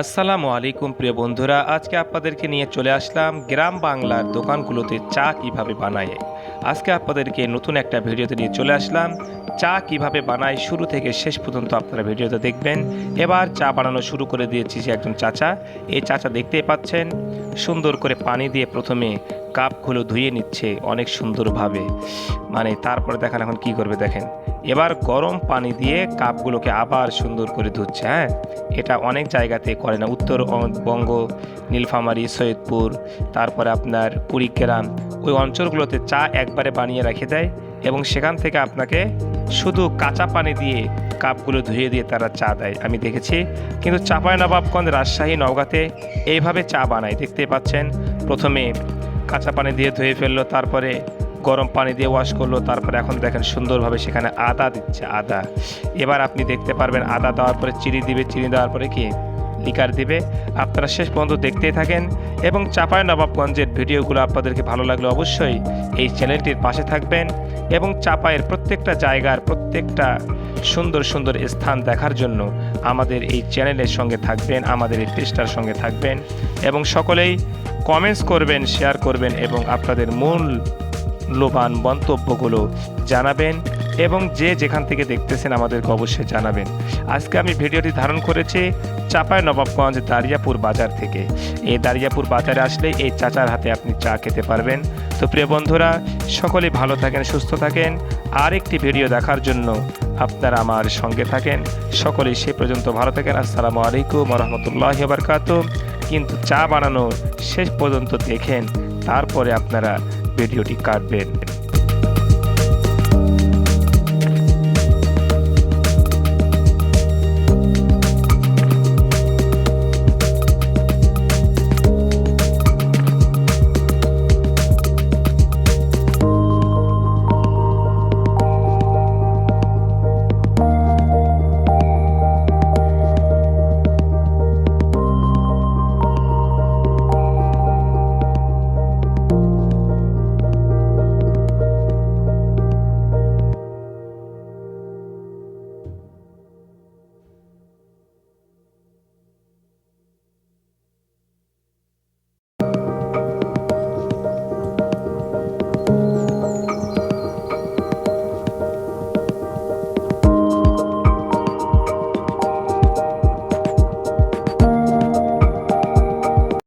আসসালামু আলাইকুম, প্রিয় বন্ধুরা। আজকে আপনাদেরকে নিয়ে চলে আসলাম গ্রাম বাংলার দোকানগুলোতে চা কীভাবে বানায়। আজকে আপনাদেরকে নতুন একটা ভিডিওতে নিয়ে চলে আসলাম। চা কীভাবে বানায় শুরু থেকে শেষ পর্যন্ত আপনারা ভিডিওতে দেখবেন। এবার চা বানানো শুরু করে দিয়েছি যে একজন চাচা। এই চাচা দেখতেই পাচ্ছেন, সুন্দর করে পানি দিয়ে প্রথমে কাপগুলো ধুয়ে নিচ্ছে অনেক সুন্দরভাবে। মানে তারপরে দেখেন এখন কি করবে দেখেন। এবার গরম পানি দিয়ে কাপগুলোকে আবার সুন্দর করে ধুচ্ছে হ্যাঁ? এটা অনেক জায়গাতে করে না। উত্তরবঙ্গ নীলফামারী, সৈয়দপুর, তারপরে আপনার কুড়িগ্রাম, ওই অঞ্চলগুলোতে চা একবারে বানিয়ে রেখে দেয় এবং সেখান থেকে আপনাকে শুধু কাঁচা পানি দিয়ে কাপগুলো ধুয়ে দিয়ে তারা চা দেয়। আমি দেখেছি। কিন্তু চাপায় নবাবগঞ্জ রাজশাহী নওগাঁতে এইভাবে চা বানায়। দেখতে পাচ্ছেন, প্রথমে কাঁচা পানি দিয়ে ধুয়ে ফেলল, তারপরে গরম পানি দিয়ে ওয়াশ করল, তারপরে এখন দেখেন সুন্দরভাবে সেখানে আদা দিচ্ছে, আদা। এবার আপনি দেখতে পারবেন আদা দেওয়ার পরে চিনি দিবে, চিনি দেওয়ার পরে কি? লিকার দিবে। আপনারা শেষ পর্যন্ত দেখতেই থাকেন এবং চাপায় নবাবগঞ্জের ভিডিওগুলো আপনাদেরকে ভালো লাগলে অবশ্যই এই চ্যানেলটির পাশে থাকবেন এবং চাপায়ের প্রত্যেকটা জায়গার প্রত্যেকটা সুন্দর সুন্দর স্থান দেখার জন্য আমাদের এই চ্যানেলের সঙ্গে থাকবেন, আমাদের এই পেজটার সঙ্গে থাকবেন এবং সকলেই কমেন্টস করবেন শেয়ার করবেন এবং আপনাদের মূল লোবান মন্তব্যগুলো জানাবেন এবং যে যেখান থেকে দেখতেছেন আমাদেরকে অবশ্যই জানাবেন। আজকে আমি ভিডিওটি ধারণ করেছি চাপায় নবাবগঞ্জ দারিয়াপুর বাজার থেকে। এই দারিয়াপুর বাজারে আসলে এই চাচার হাতে আপনি চা খেতে পারবেন। তো প্রিয় বন্ধুরা সকলে ভালো থাকেন, সুস্থ থাকেন। আর একটি ভিডিও দেখার জন্য আপনারা আমার সঙ্গে থাকেন। সকলেই সে পর্যন্ত ভালো থাকেন। আসসালামু আলাইকুম রহমতুল্লাহ বারকাত কিন্তু চা বানানো শেষ পর্যন্ত দেখেন, তারপরে আপনারা ভিডিওটি কাটবেন।